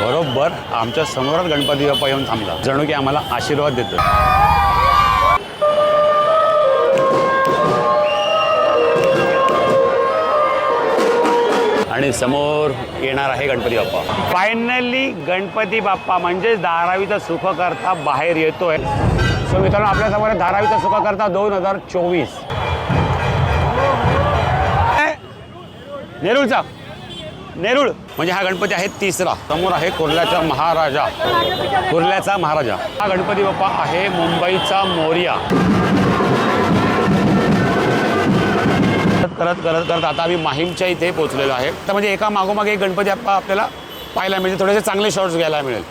बरोबर आमच्या समोरच गणपती बाप्पा येऊन थांबला. जणू की आम्हाला आशीर्वाद देतो आणि समोर येणार आहे गणपती बाप्पा. फायनली गणपती बाप्पा म्हणजेच धारावीचा सुख करता बाहेर येतोय. सो मित्रांनो आपल्यासमोर धारावीचा सुख करता दोन हजार चोवीस. नेरूळचा नेरुळ. म्हणजे हा गणपती आहे तिसरा. समोर आहे कुर्ल्याचा महाराजा. कुर्ल्याचा महाराजा. हा गणपती बाप्पा आहे मुंबईचा मोर्या. करत करत करत आता आम्ही माहीमच्या इथे पोहोचलेलो आहे. तर म्हणजे एका मागोमागे एक गणपती बाप्पा आपल्याला पाहायला मिळेल. थोडेसे चांगले शॉर्ट्स घ्यायला मिळेल.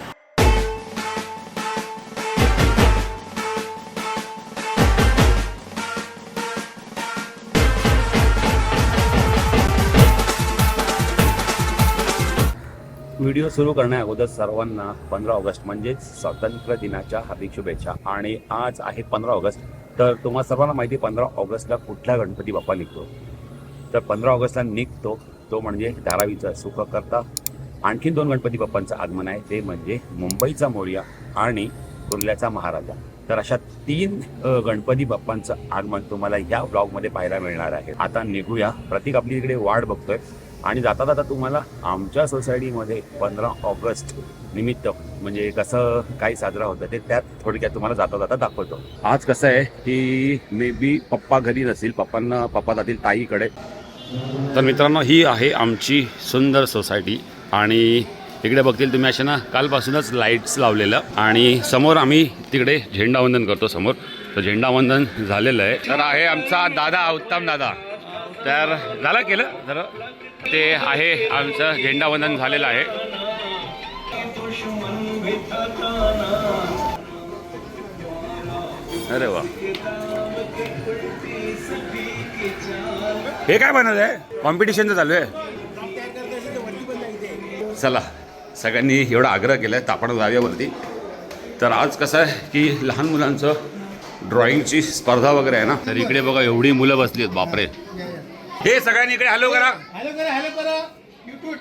व्हिडिओ सुरू करण्याअगोदर सर्वांना पंधरा ऑगस्ट म्हणजेच स्वातंत्र्य दिनाच्या हार्दिक शुभेच्छा. आणि आज आहे पंधरा ऑगस्ट तर तुम्हाला सर्वांना माहिती पंधरा ऑगस्टला कुठला गणपती बाप्पा निघतो? तर पंधरा ऑगस्टला निघतो तो म्हणजे धारावीचा सुखकर्ता आणखी आणखीन दोन गणपती बाप्पांचं आगमन आहे ते म्हणजे मुंबईचा मोर्या आणि कुर्ल्याचा महाराजा. तर अशा तीन गणपती बाप्पांचं आगमन तुम्हाला या ब्लॉगमध्ये पाहायला मिळणार आहे. आता निघूया. प्रतीक आपली इकडे वाट बघतोय. आणि जाता जाता तुम्हाला आमच्या सोसायटीमध्ये पंधरा ऑगस्ट निमित्त म्हणजे कसं काही साजरा होतं ते त्यात थोडक्यात तुम्हाला जाता जाता दाखवतो. आज कसं आहे की मे बी पप्पा घरी नसतील पप्पांना पप्पा जातील ताईकडे. तर मित्रांनो ही आहे आमची सुंदर सोसायटी आणि तिकडे बघतील तुम्ही अशा ना कालपासूनच लाईट्स लावलेलं आणि समोर आम्ही तिकडे झेंडावंदन करतो समोर. तर झेंडावंदन झालेलं आहे. तर आहे आमचा दादा उत्तम दादा. तर झालं केलं. जरा ते आहे आमचं झेंडावंदन झालेलं आहे. अरे वा. हे काय बनत आहे? कॉम्पिटिशनचं चालू आहे. चला सगळ्यांनी एवढा आग्रह केला आहे तर जाव्यावरती तर आज कसं आहे की लहान मुलांचं ड्रॉइंगची स्पर्धा वगैरे आहे ना? तर इकडे बघा एवढी मुलं बसली आहेत बापरे. हे सगळ्यांनी इकडे हॅलो करा. हॅलो करा हॅलो करा. YouTube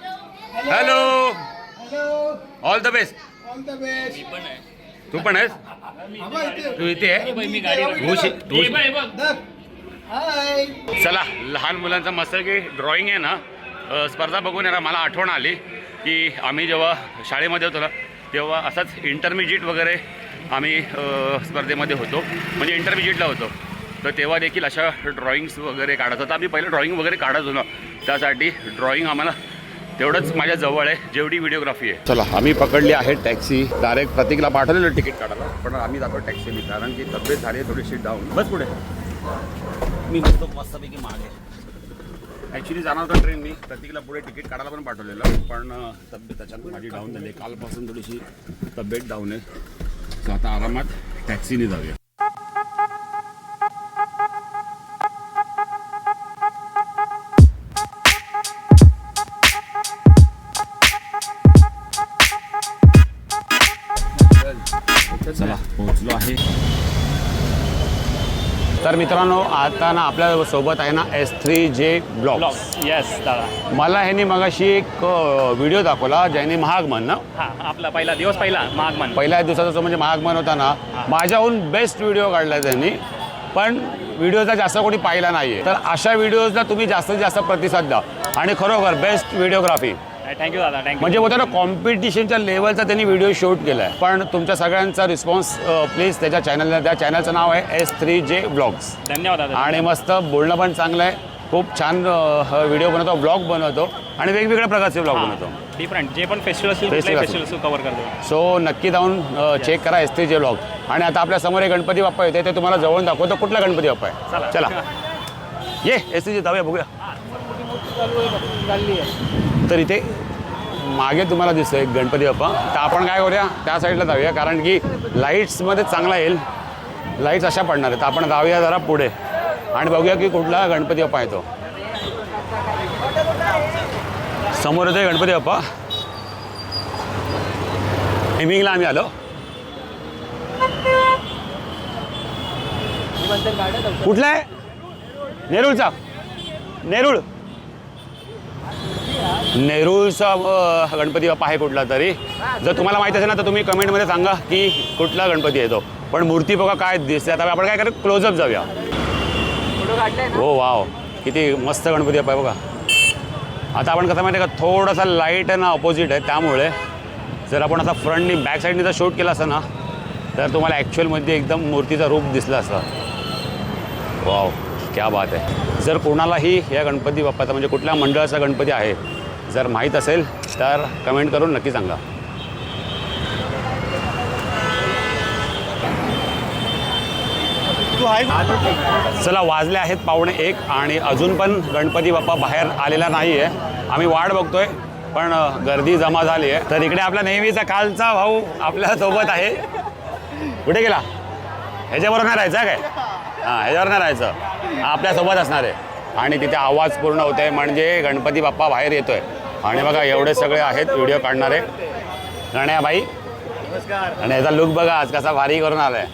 hello. Hello. All the best all the best तू पण आहेस? तू इथे आहे? चला लहान मुलांचं मस्त की ड्रॉइंग आहे ना. स्पर्धा बघून ना मला आठवण आली की आम्ही जेव्हा शाळेमध्ये होतो ना तेव्हा असाच इंटरमिजिएट वगैरे आम्ही स्पर्धेमध्ये होतो. म्हणजे इंटरमिजिएटला होतो. तर तेव्हा देखील अशा ड्रॉइंग्स वगैरे काढत तर आम्ही पहिलं ड्रॉइंग वगैरे काढत होतो. ना त्यासाठी ड्रॉइंग आम्हाला तेवढंच माझ्या जवळ आहे जेवढी व्हिडिओग्राफी आहे. चला आम्ही पकडली आहे टॅक्सी डायरेक्ट प्रतीकला पाठवलेलं तिकीट काढायला. पण आम्ही जातो टॅक्सीने कारण की तब्येत झाली आहे थोडीशी डाऊन बस पुढे. मी बसतो मस्तपैकी मागे. ॲक्च्युली जाणार होता ट्रेन मी. प्रत्येकाला पुढे तिकीट काढायला पण पाठवलेलं. पण तब्येत अचानक माझी डाऊन झाली कालपासून थोडीशी तब्येत डाऊन आहे. तर आता आरामात टॅक्सीने जाऊया. चला पोहोचलो आहे. तर मित्रांनो आता ना आपल्यासोबत आहे ना S three J blog yes दादा. मला ह्यांनी मगाशी एक व्हिडिओ दाखवला ज्याने महागमन ना. हा आपला पहिला दिवस पहिला मागमन पहिल्या दिवसाचा जो म्हणजे महागमन होता ना. माझ्याहून बेस्ट व्हिडिओ काढला त्यांनी. पण व्हिडिओचा जास्त कोणी पाहिला नाही तर अशा व्हिडिओजला तुम्ही जास्तीत जास्त प्रतिसाद द्या. आणि खरोखर बेस्ट व्हिडिओग्राफी थँक्यू दादा थँक्यू म्हणजे बोलतो ना कॉम्पिटिशनच्या लेवलचा त्यांनी व्हिडिओ शूट केला आहे पण तुमच्या सगळ्यांचा रिस्पॉन्स प्लीज त्याच्या चॅनलला त्या चॅनलचं नाव आहे एस थ्री जे ब्लॉग्स धन्यवाद दादा आणि मस्त बोलणं पण चांगलं आहे खूप छान व्हिडिओ बनवतो ब्लॉग बनवतो आणि वेगवेगळ्या प्रकारचे ब्लॉग बनवतो. डिफरंट जे पण फेस्टिवल असेल फेस्टिवल कव्हर करतो. सो नक्की जाऊन चेक करा एस जे ब्लॉग आणि आता आपल्यासमोर एक गणपती बाप्पा येते ते तुम्हाला जवळून दाखवतो. कुठला गणपती बाप्पा आहे? चला. ये एस जे जाऊया बघूया. तर इथे मागे तुम्हाला दिसतोय एक गणपती बाप्पा. तर आपण काय करूया? त्या साईडला जाऊया कारण की लाईट्समध्ये चांगला येईल. लाईट्स अशा पडणार आहेत. तर आपण जाऊया जरा पुढे आणि बघूया की कुठला गणपती बाप्पा येतो. समोर येतोय गणपती बाप्पा. हेमिंगला आम्ही आलो. कुठला आहे? नेरूळचा. नेरूळ. नेरूळचा गणपती बाप्पा आहे कुठला तरी. जर तुम्हाला माहिती असेल ना तर तुम्ही कमेंटमध्ये सांगा की कुठला गणपती आहे तो. पण मूर्ती बघा काय दिसते. आता आपण काय करू? क्लोजअप जाऊया. हो वाव. किती मस्त गणपती बाप्पा आहे बघा. आता आपण कसं माहिती आहे का थोडासा लाइट आहे ना ऑपोजिट आहे. त्यामुळे जर आपण आता फ्रंटनी बॅक साईडनी जर शूट केला असतं ना तर तुम्हाला ॲक्च्युअलमध्ये एकदम मूर्तीचं रूप दिसलं असतं वाव क्या बात आहे. जर कोणालाही या गणपती बाप्पाचा म्हणजे कुठल्या मंडळाचा गणपती आहे जर माहीत असेल तर कमेंट करून नक्की सांगा. चला वाजले आहेत पावणे एक आणि अजून पण गणपती बाप्पा बाहेर आलेला नाही आहे आम्ही वाट बघतोय पण गर्दी जमा झाली आहे तर इकडे आपला नेहमीचा कालचा भाऊ आपल्यासोबत आहे. कुठे गेला? ह्याच्याबरोबर नाही राहायचं काय? हां ह्याच्यावर नाही राहायचं. आपल्यासोबत असणार आहे. आणि तिथे आवाज पूर्ण होते म्हणजे गणपती बाप्पा बाहेर येतोय. आणि बघा एवढे सगळे आहेत व्हिडिओ काढणारे. गण्याबाई आणि याचा लुक बघा आज कसा भारी करून आलाय.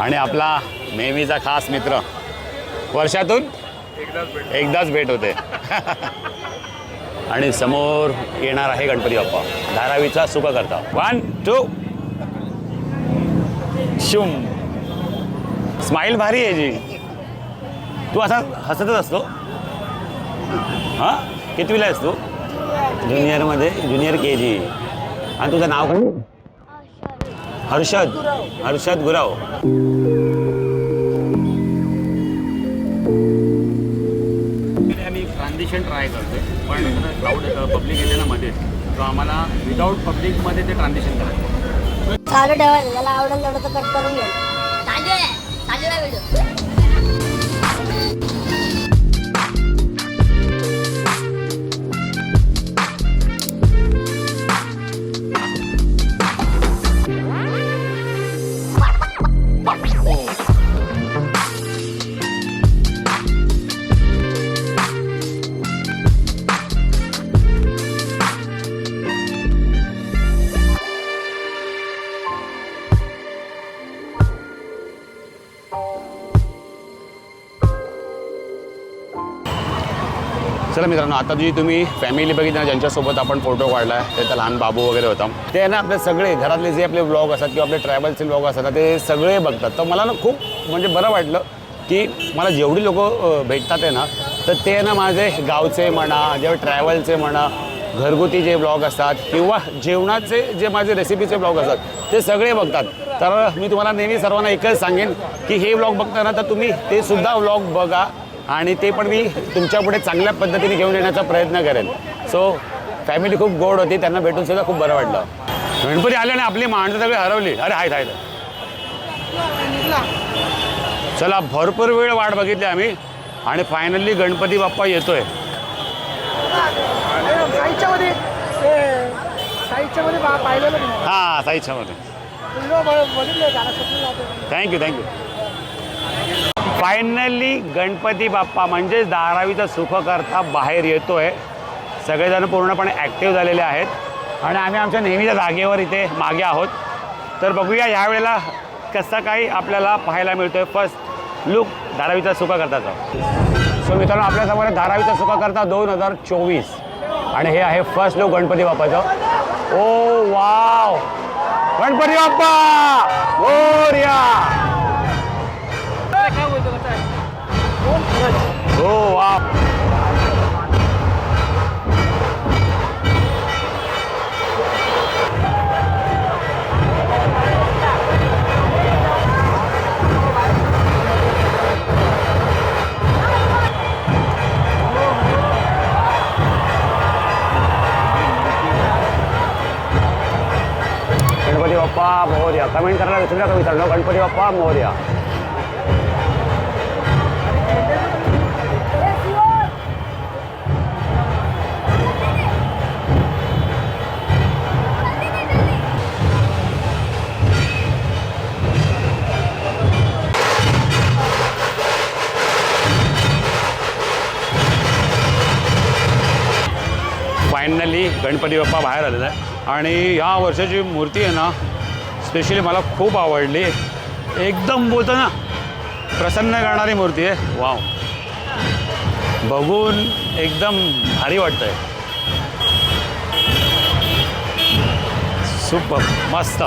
आणि आपला नेहमीचा खास मित्र. वर्षातून एकदाच भेट होते. आणि समोर येणार आहे गणपती बाप्पा. धारावीचा सुख करता. One two शुम. स्माईल भारी आहे जी. तू असा हसतच असतो? हां? कितवीला आहेस तू? ज्युनियरमध्ये ज्युनियर के जी आणि तुझं नाव काय? हर्षद. हर्षद गुराव. आम्ही ट्रान्झिशन ट्राय करतोय पण क्राऊड पब्लिक येते ना मध्ये तो आम्हाला विदाऊट पब्लिकमध्ये ते ट्रान्झिशन करायचं. चालू ठेवायचं आवडेल तेवढं तर कट करून घ्या चालू आहे चालू आहे व्हिडिओ โอ้ चला मित्रांनो आता जी तुम्ही फॅमिली बघितली ना ज्यांच्यासोबत आपण फोटो काढला आहे त्याचा लहान बाबू वगैरे होता. ते आहे ना आपले सगळे घरातले जे आपले ब्लॉग असतात किंवा आपले ट्रॅव्हल्सचे ब्लॉग असतात ना ते सगळे बघतात. तर मला ना खूप म्हणजे बरं वाटलं की मला जेवढी लोक भेटतात आहे ना तर ते ना माझे गावचे म्हणा जेव्हा ट्रॅव्हलचे म्हणा घरगुती जे ब्लॉग असतात किंवा जेवणाचे जे माझे रेसिपीचे ब्लॉग असतात ते सगळे बघतात. तर मी तुम्हाला नेहमी सर्वांना एकच सांगेन की हे ब्लॉग बघताना तर तुम्ही ते सुद्धा ब्लॉग बघा. आणि ते पण मी तुमच्यापुढे चांगल्या पद्धतीने घेऊन येण्याचा प्रयत्न करेन. सो फॅमिली खूप गोड होती त्यांना भेटून सुद्धा खूप बरं वाटलं. गणपती आले आणि आपली माणसं सगळी हरवली. अरे आहेत आहेत चला भरपूर वेळ वाट बघितली आम्ही. आणि फायनली गणपती बाप्पा येतोय. हां जातं thank you thank you finally Ganpati Bappa म्हणजेच धारावीचा सुखकर्ता बाहेर येतो आहे सगळेजण पूर्णपणे ॲक्टिव्ह झालेले आहेत. आणि आम्ही आमच्या नेहमीच्या जागेवर इथे मागे आहोत. तर बघूया यावेळेला कसं काही आपल्याला पाहायला मिळतो आहे फर्स्ट लुक धारावीचा सुखकर्ताचा. सो मित्रांनो आपल्यासमोर आहे धारावीचा सुखकर्ता दोन हजार चोवीस. आणि हे आहे फर्स्ट लुक गणपती बाप्पाचं. Oh, oh wow Ganpati Bappa! Morya हो वा गणपती बाप्पा मोर्या कमेंट करायला विसरू नका मित्रांनो गणपती बाप्पा फायनली गणपती बाप्पा बाहेर आलेला आहे. आणि ह्या वर्षाची मूर्ती आहे ना स्पेशली मला खूप आवडली. एकदम बोलतो ना प्रसन्न करणारी मूर्ती आहे. वाव बघून एकदम भारी वाटतंय. सुप सुपर मस्त.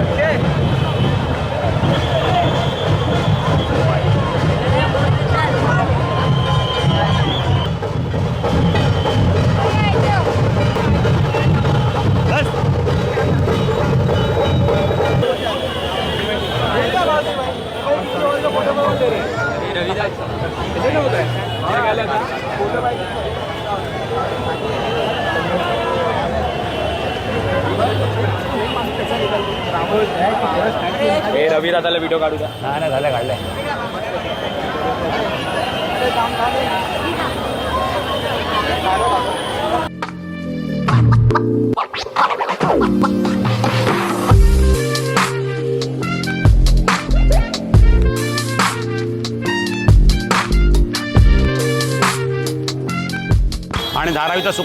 okay.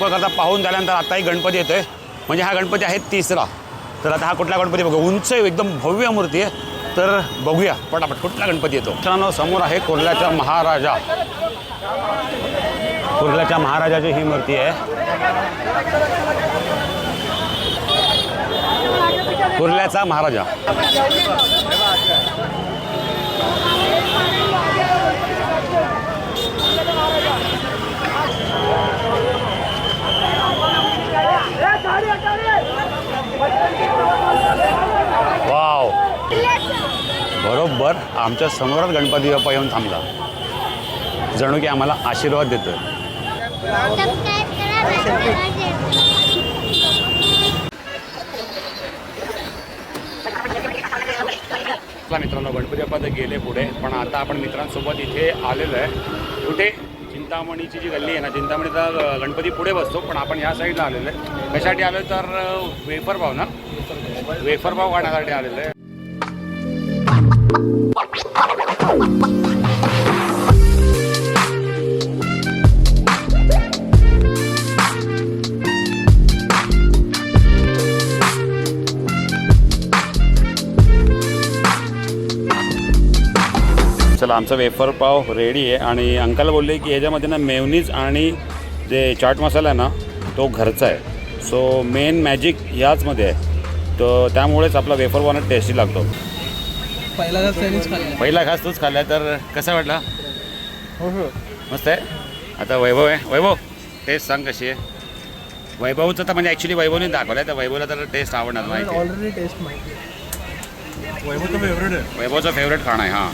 करता पाहून झाल्यानंतर आताही गणपती येतोय. म्हणजे हा गणपती आहे तिसरा. तर आता हा कुठला गणपती बघू? उंच एकदम भव्य मूर्ती आहे. तर बघूया पटापट कुठला गणपती येतो. मित्रांनो समोर आहे कुर्ल्याचा महाराजा. कुर्ल्याच्या महाराजाची ही मूर्ती आहे. कुर्ल्याचा महाराजा. वाव. बरोबर. आमच्या समोरच गणपती बाप्पा येऊन थांबला. जणू की आम्हाला आशीर्वाद देतो मित्रांनो गणपती बाप्पा तर गेले पुढे पण आता आपण मित्रांसोबत इथे आलेलो आहे. कुठे? चिंतामणीची जी गल्ली आहे ना चिंतामणीचा गणपती पुढे बसतो पण आपण ह्या साईडला आलेलो आहे. कशासाठी आलो तर वेफर भाव ना? वेफर भाव खाण्यासाठी आलेलो आहे. चला आमचा वेफर पाव रेडी आहे. आणि अंकल बोलले की ह्याच्यामध्ये ना मेवनीज आणि जे चाट मसाला आहे ना तो घरचा आहे. सो मेन मॅजिक ह्याचमध्ये आहे. तर त्यामुळेच आपला वेफर पाव ना टेस्टी लागतो. पहिला त्यांनीच खाल्ला. पहिला घास तूच खाल्ला तर कसा वाटला? हो हो. मस्त आहे? आता वैभव आहे. वैभव टेस्ट सांग कशी आहे? वैभवचं तर म्हणजे ॲक्च्युली वैभवने दाखवलं आहे तर वैभवला तर टेस्ट आवडणार माहिती आहे. ऑलरेडी टेस्ट माहिती आहे. वैभवचं फेवरेट आहे. वैभवचं फेवरेट खाणं आहे हां.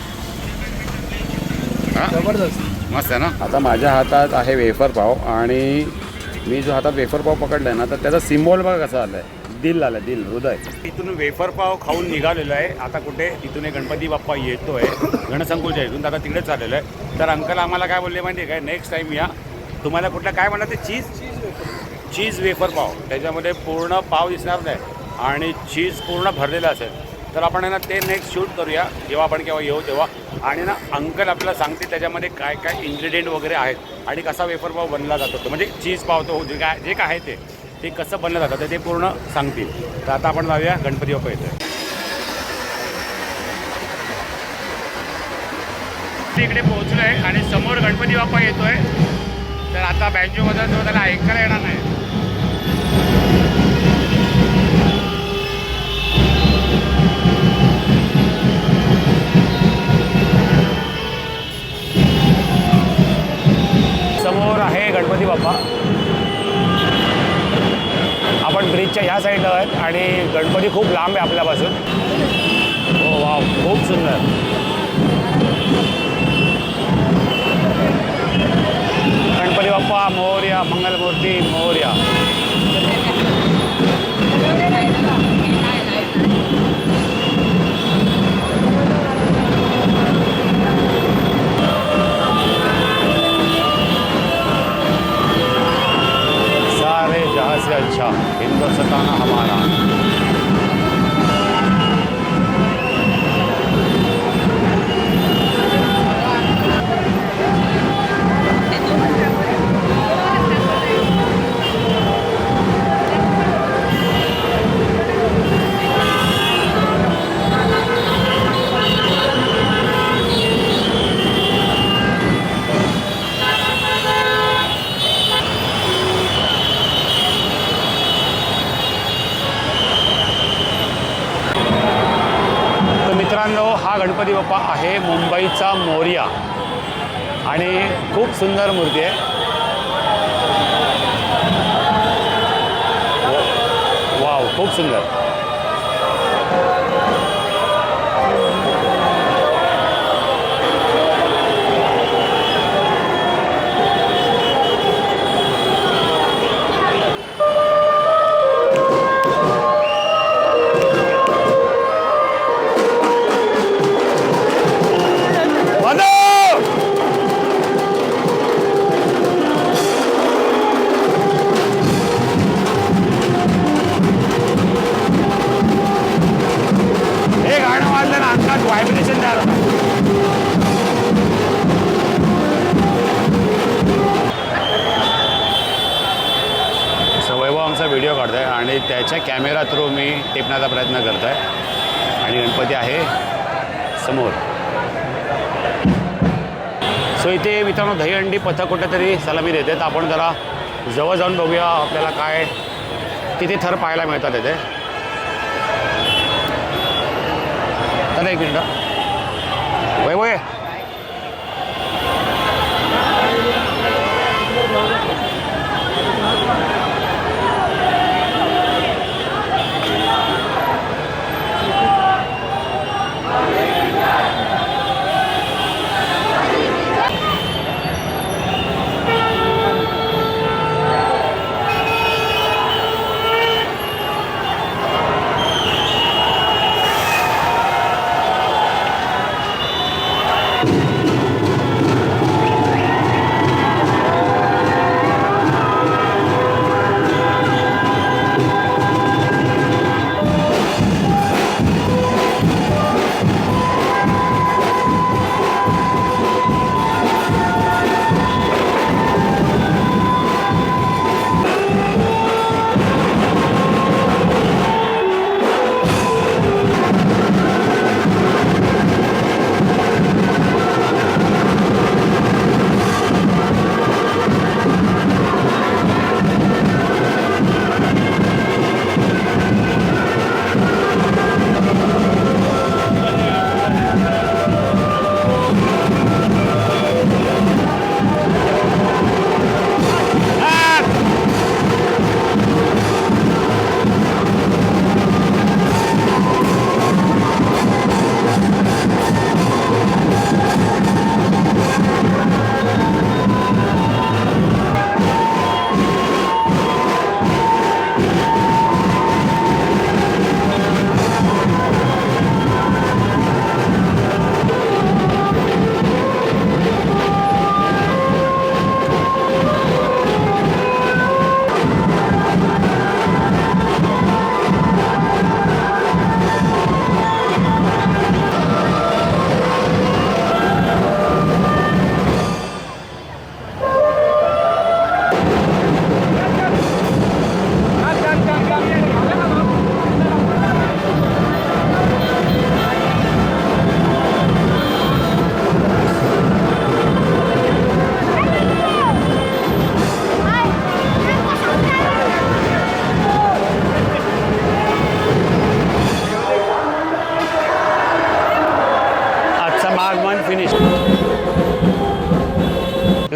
हां? जबरदस्त. मस्त आहे ना? आता माझ्या हातात आहे वेफर पाव आणि मी जो हातात वेफर पाव पकडलाय ना तर त्याचा सिम्बॉल बघा कसा आलाय. दिल आलाय दिल हृदय. इथून वेफर पाव खाऊन निघालेलो आहे. आता कुठे? इथून एक गणपती बाप्पा येतोय. गणसंकुलच्या इथून तर आता तिकडेच चाललेलो आहे. तर अंकल आम्हाला काय बोलले माहिती आहे काय? नेक्स्ट टाइम या. तुम्हाला कुठलं काय म्हणा ते चीज चीज वेफर पाव. त्याच्यामध्ये पूर्ण पाव दिसणार नाही. आणि चीज पूर्ण भरलेलं असेल. तर आपण आहे ना ते नेक्स्ट शूट करूया. जेव्हा आपण केव्हा येऊ तेव्हा. आणि ना अंकल आपल्याला सांगते त्याच्यामध्ये काय काय इन्ग्रेडियंट वगैरे आहेत. आणि कसा वेफर पाव बनला जातो तो. म्हणजे चीज पाव तो जे काय जे काय आहे ते ते कसं बनलं जातं ते पूर्ण सांगतील. तर आता आपण जाऊया गणपती बाप्पा येतोय इकडे पोहोचलो आहे आणि समोर गणपती बाप्पा येतोय. तर आता बँजोमध्ये जो त्याला ऐकायला येणार नाही. बाप्पा आपण ब्रिजच्या ह्या साईडला आहेत आणि गणपती खूप लांब आहे आपल्यापासून. हो वा खूप सुंदर. गणपती बाप्पा मोर्या मंगलमूर्ती मोर्या. से अच्छा हिंदुस्तान हमारा आहे मुंबईचा मोर्या. आणि खूप सुंदर मूर्ती आहे. वाव खूप सुंदर. प्रयत्न करत आहे आणि गणपती आहे समोर. सो इथे मित्रांनो दहीहंडी पथक कुठेतरी सलामी देते तर आपण जरा जवळ जाऊन बघूया आपल्याला काय किती थर पाहायला मिळतात इथे. तर एक मिनटं. वय वय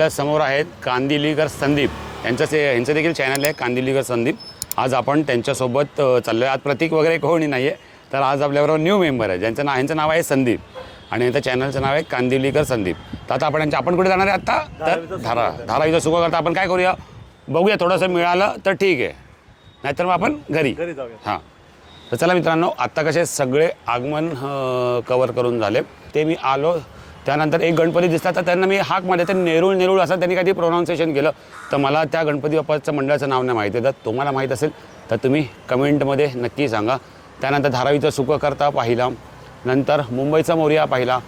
आपल्यासमोर आहेत कांदिलीकर संदीप. यांचं से यांचं देखील चॅनल आहे कांदिलीकर संदीप. आज आपण त्यांच्यासोबत चाललो आहे आज प्रतीक वगैरे कोणी नाही आहे तर आज आपल्याबरोबर न्यू मेंबर आहे ज्यांचं नाव यांचं नाव आहे संदीप. आणि यांचं चॅनलचं नाव आहे कांदिलीकर संदीप. तर आता आपण यांच्या आपण कुठे जाणार आहे आत्ता? तर धारा धारावीचं सुख करता आपण काय करूया? बघूया थोडंसं मिळालं तर ठीक आहे. नाहीतर मग आपण घरी. घरी जाऊया. हां. तर चला मित्रांनो आत्ता कसे सगळे आगमन कवर करून झाले. ते मी आलो त्यानंतर एक गणपती दिसला तर त्यांना मी हाकमध्ये तर नेरूळ नेरूळ असं त्यांनी काहीतरी प्रोनाऊन्सिएशन केलं. तर मला त्या गणपती बाप्पाचं मंडळाचं नाव नाही माहिती. आहे तर तुम्हाला माहीत असेल तर तुम्ही कमेंटमध्ये नक्की सांगा. त्यानंतर धारावीचं सुखकर्ता पाहिला नंतर मुंबईचा मोर्या पाहिला.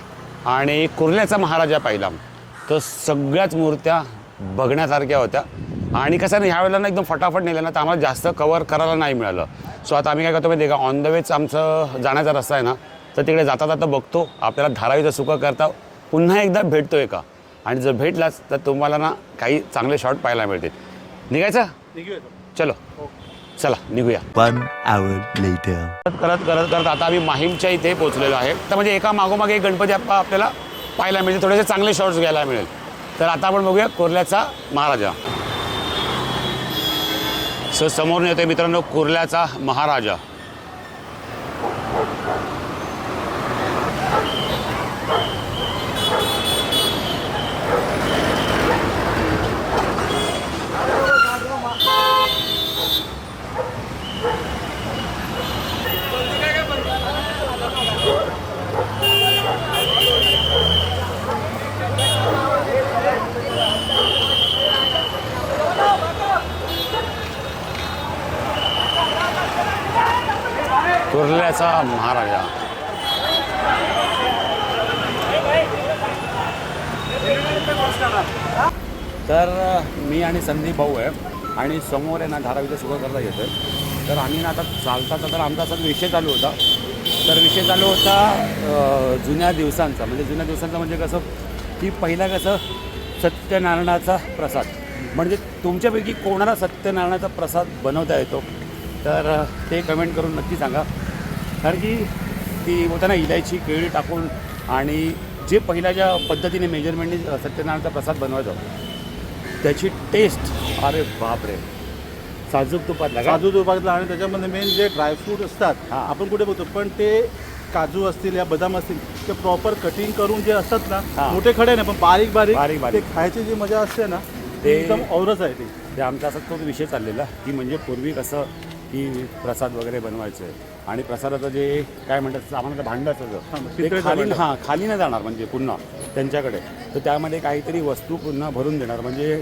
आणि कुर्ल्याचा महाराजा पाहिला तर सगळ्याच मूर्त्या बघण्यासारख्या होत्या. आणि कसं ना ह्यावेळेला ना एकदम फटाफट नेलं ना तर आम्हाला जास्त कवर करायला नाही मिळालं. सो आता आम्ही काय करतो माहिती आहे का? ऑन द वेच आमचं जाण्याचा रस्ता आहे ना तर तिकडे जाता जाता बघतो. आपल्याला धारावीचं सुख करता पुन्हा एकदा भेटतोय का? आणि जर भेटलाच तर तुम्हाला ना काही चांगले शॉट पाहायला मिळतील. निघायचं? चलो. चला निघूया. One hour later. करत करत करत आता आम्ही माहीमच्या इथे पोहोचलेलो आहे. तर म्हणजे एका मागोमाग एक गणपती बाप्पा आपल्याला पाहायला मिळेल. थोडेसे चांगले शॉट्स घ्यायला मिळेल. तर आता आपण बघूया कुर्ल्याचा महाराजा. सो समोर येतोय मित्रांनो कुर्ल्याचा महाराजा कुर्ल्याचा महाराजा तर अ, मी आणि संदीप भाऊ आहे आणि समोर आहे ना धारावीचं सुरू करता येतं. तर आम्ही ना आता चालता चालता आमचा असा विषय चालू होता. तर विषय चालू होता जुन्या दिवसांचा. म्हणजे जुन्या दिवसांचा म्हणजे कसं की पहिला कसं सत्यनारायणाचा प्रसाद. म्हणजे तुमच्यापैकी कोणाला सत्यनारायणाचा प्रसाद बनवता येतो? तर ते कमेंट करून नक्की सांगा. कारण की ती होता ना इलायची केळी टाकून आणि जे पहिल्या ज्या पद्धतीने मेजरमेंटने सत्यनारायणचा प्रसाद बनवायचा त्याची टेस्ट अरे बापरे. साजूक तुपातला का काजू तुपातला आणि त्याच्यामध्ये मेन जे ड्रायफ्रूट असतात हा. आपण कुठे बघतो पण ते काजू असतील या बदाम असतील ते प्रॉपर कटिंग करून जे असतात हा. ना मोठे खडे नाही पण बारीक बारीक बारीक बारीक. ते खायची जी मजा असते ना ते- ते एकदम औरच आहे ती ते आमचा असा तोच विषय चाललेला की म्हणजे पूर्वी कसं की प्रसाद वगैरे बनवायचं आणि प्रसादाचं जे काय म्हणतात सामान्यतः भांडं हां, असायचं ते पितळेचं खाली भांडं. हां खाली नाही जाणार म्हणजे पुन्हा त्यांच्याकडे तर त्यामध्ये काहीतरी वस्तू पुन्हा भरून देणार म्हणजे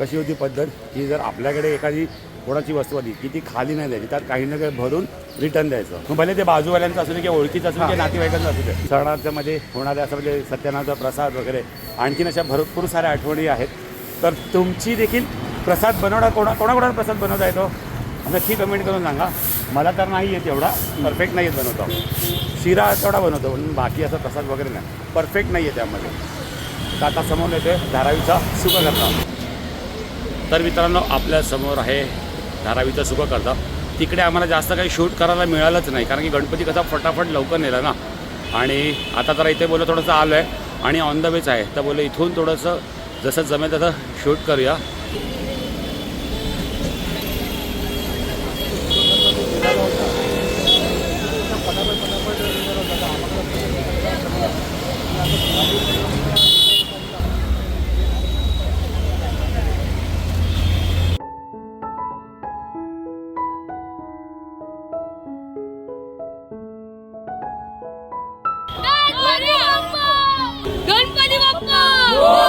कशी होती पद्धत की जर आपल्याकडे एखादी कोणाची वस्तू आली की ती खाली नाही द्यायची त्यात काही ना काही भरून रिटर्न द्यायचं. मग भले ते बाजूवाल्यांचं असू दे किंवा ओळखीचं असू दे किंवा नातेवाईकांचं असू दे सणाच्या मध्ये होणाऱ्या असं म्हणजे सत्यनारायणचा प्रसाद वगैरे आणखीन अशा भरपूर साऱ्या आठवणी आहेत. तर तुमची देखील प्रसाद बनवणार कोणा कोणाकोणाला प्रसाद बनवता येतो? नक्की कमेंट करून सांगा. मला तर नाही येत एवढा परफेक्ट नाही येत बनवतो. शिरा तेवढा बनवतो पण बाकी असा प्रसाद वगैरे नाही. परफेक्ट नाही आहे त्यामध्ये. तर आता समोर येते धारावीचा सुका तर मित्रांनो आपल्यासमोर आहे धारावीचं सुका करता. तिकडे आम्हाला जास्त काही शूट करायला मिळालंच नाही कारण की गणपती कसा फटाफट लवकर नेला ना. आणि आता जरा इथे बोललं थोडंसं आलो आहे आणि ऑन द वेच आहे. तर बोललं इथून थोडंसं जसं जमेल तसं शूट करूया. गणपती बाप्पा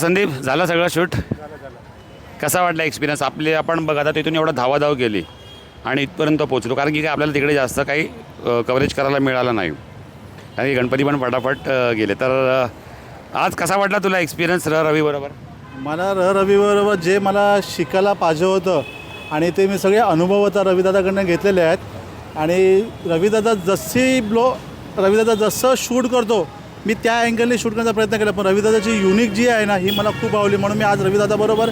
संदीप झालं सगळं शूट? कसा वाटला एक्सपिरियन्स आपले आपण बघा आता तिथून एवढा धावाधाव केली आणि इथपर्यंत पोहोचलो. कारण की काय आपल्याला तिकडे जास्त काही कव्हरेज करायला मिळालं नाही. कारण की गणपती पण फटाफट गेले. तर आज कसा वाटला तुला एक्सपिरियन्स र रवी बरोबर? मला र रविबरोबर जे मला शिकायला पाहिजे होतं आणि ते मी सगळे अनुभव आता रविदादाकडनं घेतलेले आहेत. आणि रविदादा जशी ब्लो रविदादा जसं शूट करतो मी त्या अँगलने शूट करण्याचा प्रयत्न केला पण रविदादाची युनिक जी आहे ना ही मला खूप आवडली. म्हणून मी आज रविदादाबरोबर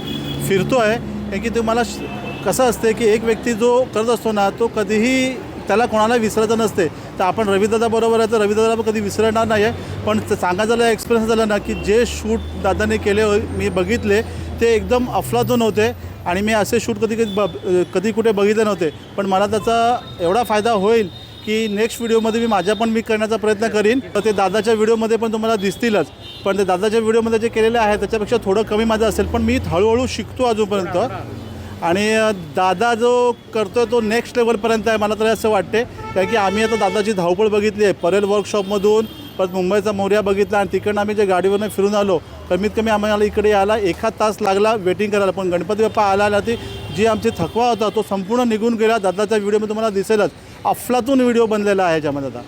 फिरतो आहे कारण की ते मला श- कसं असते की एक व्यक्ती जो करत असतो ना तो कधीही त्याला कोणाला विसरायचं नसते. तर आपण रविदादाबरोबर आहे तर रविदादाला कधी विसरणार नाही आहे पण सांगायचं झालं एक्सपिरियन्स झाला ना की जे शूट दादाने केले हो- मी बघितले ते एकदम अफलातून होते. आणि मी असे शूट कधी कधी ब कधी कुठे बघितले नव्हते. पण मला त्याचा एवढा फायदा होईल की नेक्स्ट व्हिडिओमध्ये मी माझ्या पण मी करण्याचा प्रयत्न करीन. तर ते दादाच्या व्हिडिओमध्ये पण तुम्हाला दिसतीलच. पण ते दादाच्या व्हिडिओमध्ये जे केलेलं आहे त्याच्यापेक्षा थोडं कमी माझं असेल. पण मी हळूहळू शिकतो अजूनपर्यंत. आणि दादा जो करतो तो नेक्स्ट लेवलपर्यंत आहे मला तरी असं वाटते कारण की आम्ही आता दादाची धावपळ बघितली आहे. परेल वर्कशॉपमधून परत मुंबईचा मोर्या बघितला आणि तिकडनं आम्ही जे गाडीवरनं फिरून आलो कमीत कमी आम्हाला इकडे यायला एखाद तास लागला वेटिंग करायला. पण गणपती बाप्पा आला आला ती जी आमची थकवा होता तो संपूर्ण निघून गेला. दादाच्या व्हिडिओमध्ये तुम्हाला दिसेलच. अफलातून व्हिडिओ बनलेला आहे याच्यामध्ये आता.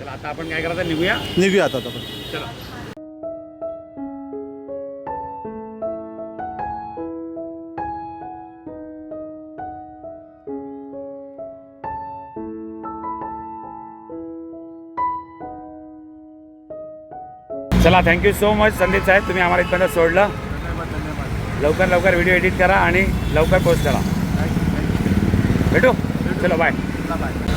चला आता आपण काय करायचं? निघूया? निघूया आता आपण. चला. चला thank you so much Sandeep साहेब. तुम्ही आम्हाला इथपर्यंत सोडलं. लवकर लवकर व्हिडिओ एडिट करा आणि लवकर पोस्ट करा. भेटू? चलो बाय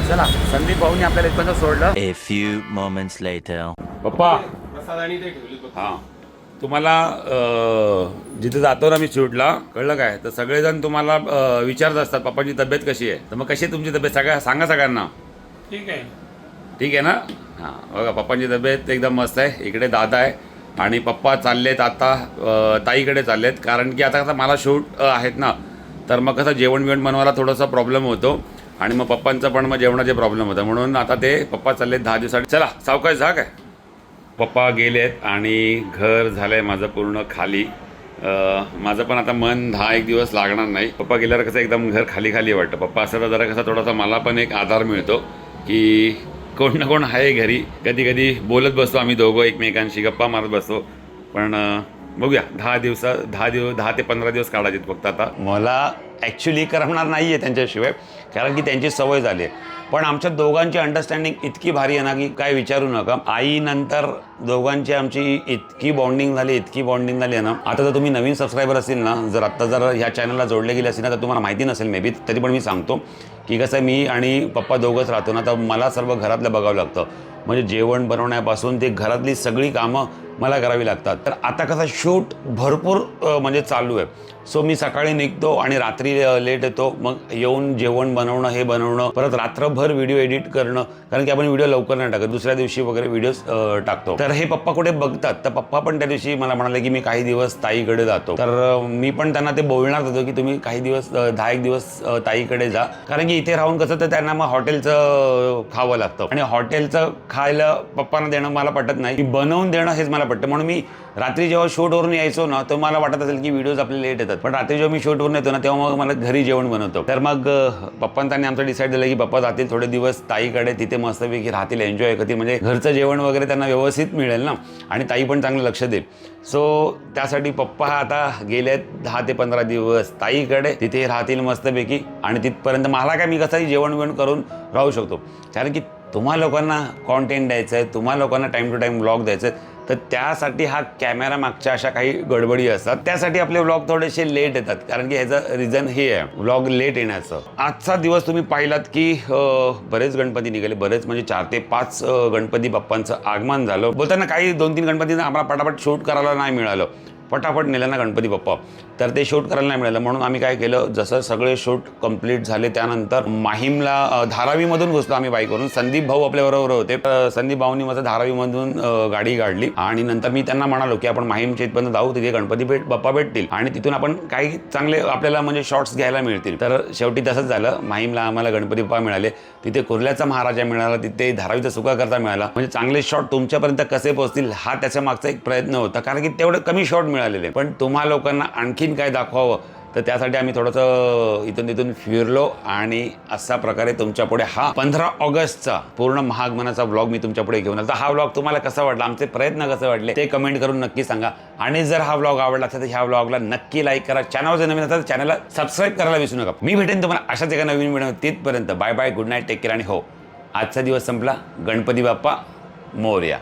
चला संदीप भाऊनी आपल्याला इथपर्यंत सोडलं. A few moments later. पप्पा हां. तुम्हाला अं, जिथे जातो ना मी शूटला कळलं काय? तर सगळेजण तुम्हाला अं, विचारत असतात पप्पांची तब्येत कशी आहे? तर मग कशी आहे तुमची तब्येत? सगळ्या सांगा सगळ्यांना. ठीक आहे. ठीक आहे ना? हां बघा पप्पांची तब्येत एकदम मस्त आहे. इकडे दादा आहे. आणि पप्पा चाललेत आता अं, ताईकडे चाललेत. कारण की आता कसं मला शूट आहेत ना. तर मग कसं जेवण बिवण बनवायला थोडासा प्रॉब्लेम होतो. आणि मग पप्पांचं पण मग जेवणाचे प्रॉब्लेम होतं म्हणून आता ते पप्पा चालले दहा दिवसासाठी चला सावकाश जा काय? पप्पा गेलेत आणि घर झालं आहे माझं पूर्ण खाली. माझं पण आता मन दहा एक दिवस लागणार नाही. पप्पा गेल्यावर कसं एकदम घर खाली खाली वाटतं. पप्पा असं तर जरा कसं थोडासा मला पण एक आधार मिळतो की कोण ना कोण आहे घरी. कधी कधी बोलत बसतो आम्ही दोघं एकमेकांशी गप्पा मारत बसतो. पण बघूया. दहा दिवस दहा दिवस दहा ते पंधरा दिवस काढायचे फक्त आता. मला ॲक्च्युली करमणार नाही आहे त्यांच्याशिवाय कारण की त्यांची सवय झाली आहे. पण आमच्या दोघांची अंडरस्टँडिंग इतकी भारी आहे ना की काय विचारू नका. आईनंतर दोघांची आमची इतकी बॉन्डिंग झाली इतकी बॉन्डिंग झाली आहे ना. आता जर तुम्ही नवीन सबस्क्रायबर असतील ना जर आत्ता जर ह्या चॅनलला जोडले गेले असतील ना तर तुम्हाला माहिती नसेल मे बी तरी पण मी सांगतो की कसं आहे मी आणि पप्पा दोघंच राहतो ना तर मला सर्व घरातलं बघावं लागतं. म्हणजे जेवण बनवण्यापासून ते घरातली सगळी कामं मला करावी लागतात. तर आता कसं शूट भरपूर म्हणजे चालू आहे. सो मी सकाळी निघतो आणि रात्री लेट येतो. मग येऊन जेवण बनवणं हे बनवणं परत रात्रभर व्हिडिओ एडिट करणं कारण की आपण व्हिडिओ लवकर नाही टाकत. दुसऱ्या दिवशी वगैरे व्हिडिओ टाकतो. तर तर हे पप्पा कुठे बघतात? तर पप्पा पण त्या दिवशी मला म्हणाले की मी काही दिवस ताईकडे जातो. तर मी पण त्यांना ते बोलणार होतो की तुम्ही काही दिवस दहा एक दिवस ताईकडे जा. कारण की इथे राहून कसं तर त्यांना मग हॉटेलचं खावं लागतं. आणि हॉटेलचं खायला पप्पांना देणं मला पटत नाही. की बनवून देणं हेच मला पटतं. म्हणून मी रात्री जेव्हा शूटवरून यायचो ना तर मला वाटत असेल की व्हिडिओज आपले लेट येतात. पण रात्री जेव्हा मी शूटवरून येतो ना तेव्हा मग मला घरी जेवण बनवतो. तर मग अ, पप्पांनी त्यांनी आमचं डिसाईड झालं की पप्पा जातील थोडे दिवस ताईकडे तिथे मस्तपैकी राहतील एन्जॉय करतील. म्हणजे घरचं जेवण वगैरे त्यांना व्यवस्थित मिळेल ना. आणि ताई पण चांगलं लक्ष देईल. सो त्यासाठी पप्पा आता गेलेत दहा ते पंधरा दिवस ताईकडे तिथे राहतील मस्तपैकी. आणि तिथपर्यंत मला काय मी कसंही जेवण बिवण करून राहू शकतो. कारण की तुम्हा लोकांना कॉन्टेंट द्यायचं आहे तुम्हा लोकांना टाईम टू टाईम ब्लॉग द्यायचं आहे तर त्यासाठी हा कॅमेरा मागच्या अशा काही गडबडी असतात. त्यासाठी आपले व्लॉग थोडेसे लेट येतात. कारण की ह्याचं रिझन हे आहे. व्लॉग लेट येण्याचं. आजचा दिवस तुम्ही पाहिलात की बरेच गणपती निघाले. बरेच म्हणजे चार ते पाच गणपती बाप्पांचं आगमन झालं. बोलताना काही दोन तीन गणपतींना आम्हाला पटापट शूट करायला नाही मिळालं. पटापट नेलं ना गणपती बाप्पा. तर ते शूट करायला नाही मिळालं. म्हणून आम्ही काय केलं जसं सगळे शूट कंप्लीट झाले त्यानंतर माहीमला धारावीमधून घुसलो आम्ही बाईकवरून. संदीप भाऊ आपल्याबरोबर होते. तर संदीप भाऊनी माझं धारावीमधून गाडी काढली. आणि नंतर मी त्यांना म्हणालो की आपण माहीमच्या इथपर्यंत जाऊ तिथे गणपती भेट बाप्पा भेटतील. आणि तिथून आपण काही चांगले आपल्याला म्हणजे शॉर्ट्स घ्यायला मिळतील. तर शेवटी तसंच झालं. माहीमला आम्हाला गणपती बाप्पा मिळाले. तिथे कुर्ल्याचा महाराजा मिळाला. तिथे धारावीचा सुका करता मिळाला. म्हणजे चांगले शॉट तुमच्यापर्यंत कसे पोहोचतील हा त्याच्या मागचा एक प्रयत्न होता. कारण की तेवढं कमी शॉट मिळालेले पण तुम्हा लोकांना आणखीन काय दाखवावं? तर त्यासाठी आम्ही थोडंसं इथून तिथून फिरलो आणि अशा प्रकारे तुमच्यापुढे हा पंधरा ऑगस्टचा पूर्ण महागमनाचा ब्लॉग मी तुमच्यापुढे घेऊन आलो. तर हा ब्लॉग तुम्हाला कसा वाटला? आमचे प्रयत्न कसे वाटले? ते कमेंट करून नक्की सांगा. आणि जर हा ब्लॉग आवडला असेल तर ह्या ब्लॉगला नक्की लाईक करा. चॅनल जर नवीन असेल तर चॅनलला सबस्क्राईब करायला विसरू नका. मी भेटेन तुम्हाला अशाच एका नवीन व्हिडिओ तिथपर्यंत. Bye bye good night take care आणि हो आजचा दिवस संपला. गणपती बाप्पा मोर्या.